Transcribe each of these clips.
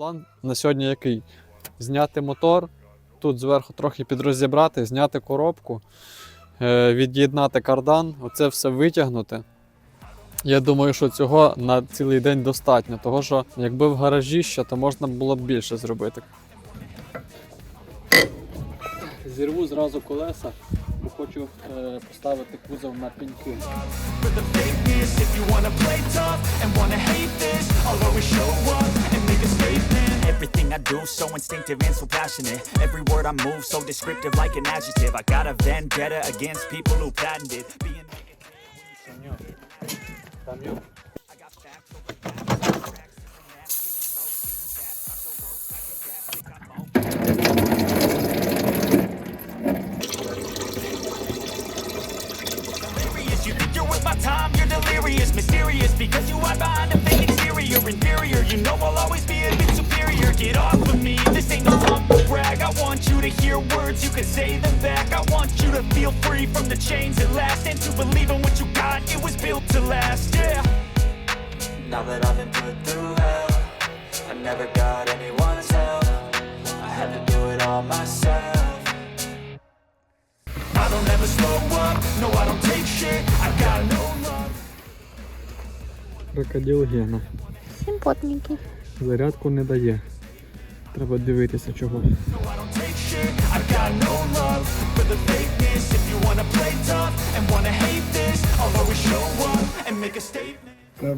План на сьогодні який? Зняти мотор, тут зверху трохи підрозібрати, зняти коробку, е, від'єднати кардан, оце все витягнути. Я думаю, що цього на цілий день достатньо, того що якби в гаражі ще, то можна було б більше зробити. Зірву зразу колеса, бо хочу е, поставити кузов на пеньки. Make a statement. Everything I do so instinctive and so passionate. Every word I move so descriptive like an adjective. I got a vendetta against people who patented Being You know I'll always be a bit superior. Get off of me, this ain't no humble brag. I want you to hear words, you can say them back. I want you to feel free from the chains at last. And to believe in what you got, it was built to last, yeah. Now that I've been put through hell I never got anyone's help. I had to do it all myself. I don't ever slow up, no I don't take shit. I got no love. Crocodile here, né? Симпотненький. Зарядку не дає. Треба дивитися чого. No,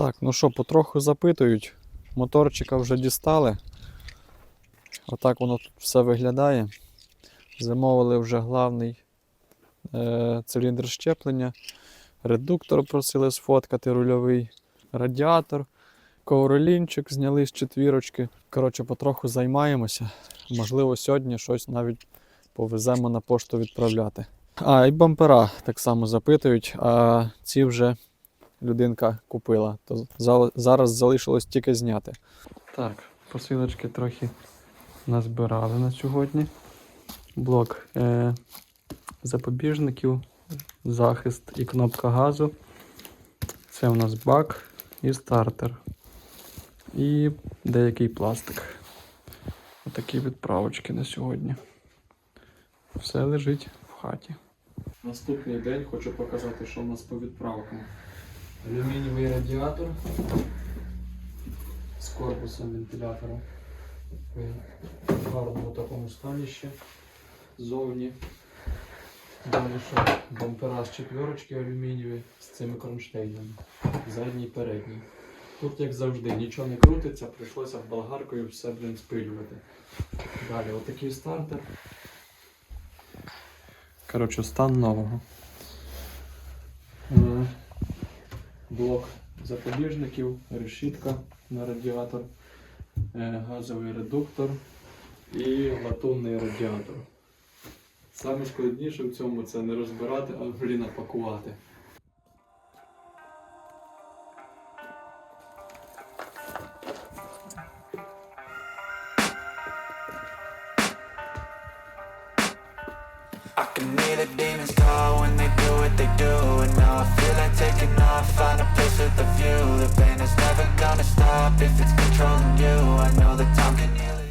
Так, ну що, потроху запитують. Моторчика вже дістали. Отак воно тут все виглядає. Замовили вже главний е, циліндр щеплення. Редуктор просили сфоткати рульовий, радіатор, ковролінчик зняли з четвірочки. Коротше, потроху займаємося. Можливо, сьогодні щось навіть повеземо на пошту відправляти. А, і бампера так само запитують, а ці вже людинка купила. То зараз залишилось тільки зняти. Так, посилочки трохи назбирали на сьогодні. Блок е, запобіжників, захист і кнопка газу. Це у нас бак і стартер. І деякий пластик. Отакі відправочки на сьогодні. Все лежить в хаті. Наступний день хочу показати, що у нас по відправкам. Алюмінієвий радіатор з корпусом вентилятора. В гарному такому стані ще ззовні. Далі що бампера з четверочки алюмінієві з цими кронштейнами. Задній передній. Тут, як завжди, нічого не крутиться, прийшлося болгаркою все блін, спилювати. Далі отакий стартер. Коротше, стан нового. Е, блок запобіжників, решітка на радіатор, е, газовий редуктор і латунний радіатор. Саме складніше в цьому це не розбирати, а блін, пакувати.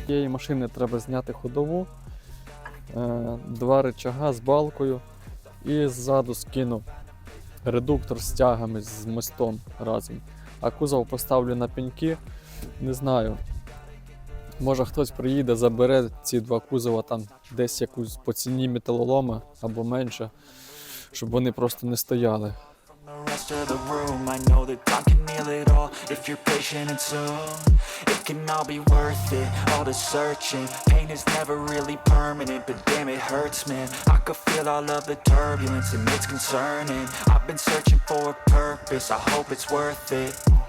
Цієї машини треба зняти ходову, е, два рычага з балкою і ззаду скину редуктор з тягами з мостом разом. А кузов поставлю на пеньки. Не знаю. Може хтось приїде, забере ці два кузова там десь якусь по ціні металолома або менше, щоб вони просто не стояли. From the room. I know that time can heal it all if you're patient and soon. It can all be worth it, all the searching. Pain is never really permanent, but damn it hurts man. I could feel all of the turbulence and it's concerning. I've been searching for a purpose, I hope it's worth it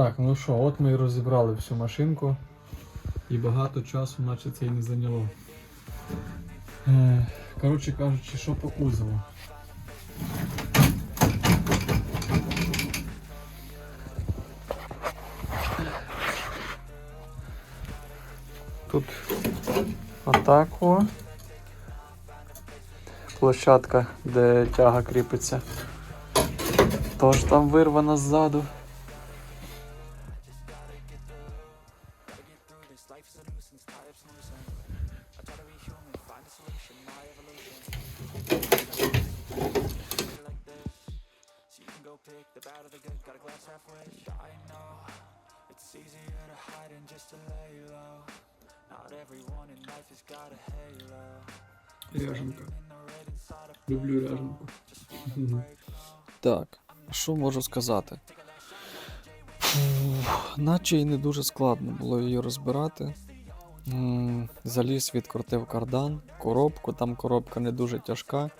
Так, ну що, от ми і розібрали всю машинку. І багато часу наче це і не зайняло. Е, Коротше кажучи, що по кузову. Тут отак о. Площадка, де тяга кріпиться. Тож там вирвана ззаду. It's easier to hide than just to lay low. Not everyone in life has got a halo. Ряженка. Люблю ряженку. Так, що можу сказати? Фух, Наче і не дуже складно було її розбирати. Заліз, відкрутив кардан, коробку, там коробка не дуже тяжка.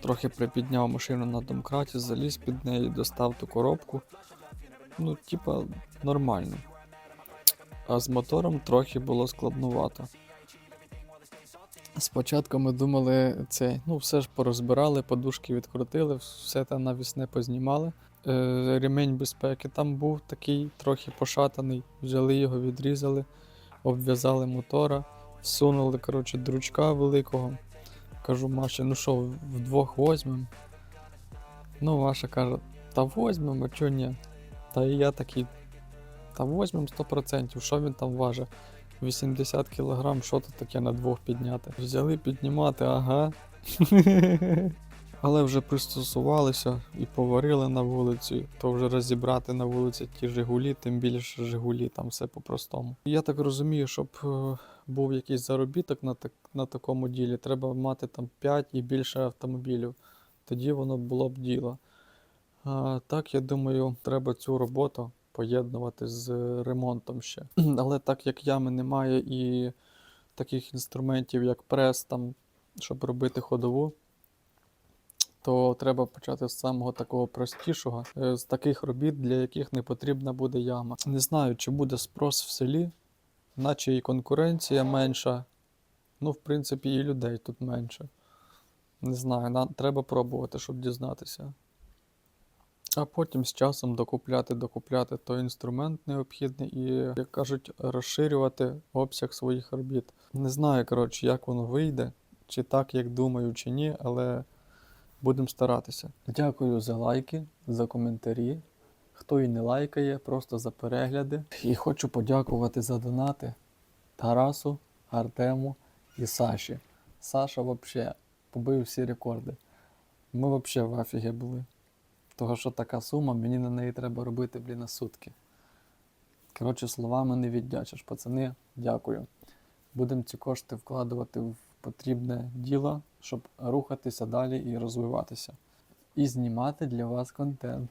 Трохи припідняв машину на домкраті, заліз під неї, достав ту коробку. Ну, типа, нормально. А з мотором трохи було складнувато. Спочатку ми думали, це, ну, все ж порозбирали, подушки відкрутили, все там навісне познімали. Е, ремень безпеки там був такий трохи пошатаний. Взяли його, відрізали, обв'язали мотора, всунули коротше, дручка великого. Кажу, Маші, ну що, вдвох возьмемо? Ну, Маша каже, та возьмемо, а чого ні? Та і я такий, та возьмемо 100%, що він там важить? 80 кг, що тут таке на двох підняти? Взяли піднімати, ага. Але вже пристосувалися і поварили на вулиці, то вже розібрати на вулиці ті Жигулі, тим більше Жигулі, там все по-простому. Я так розумію, щоб е, був якийсь заробіток на, так, на такому ділі, треба мати там 5 і більше автомобілів. Тоді воно було б діло. А, так, я думаю, треба цю роботу поєднувати з ремонтом ще. Але так як ями немає і таких інструментів, як прес, там, щоб робити ходову, то треба почати з самого такого простішого, е, з таких робіт, для яких не потрібна буде яма. Не знаю, чи буде спрос в селі, наче і конкуренція менша. Ну, в принципі, і людей тут менше. Не знаю, нам треба пробувати, щоб дізнатися. А потім з часом докупляти, докупляти той інструмент необхідний і, як кажуть, розширювати обсяг своїх робіт. Не знаю, коротше, як воно вийде, чи так, як думаю, чи ні, але будемо старатися. Дякую за лайки, за коментарі. Хто і не лайкає, просто за перегляди. І хочу подякувати за донати Тарасу, Артему і Саші. Саша взагалі побив всі рекорди. Ми взагалі в афігі були. Того, що така сума, мені на неї треба робити, блін, на сутки. Коротше, словами не віддячиш, пацани, дякую. Будемо ці кошти вкладувати в потрібне діло, щоб рухатися далі і розвиватися. І знімати для вас контент.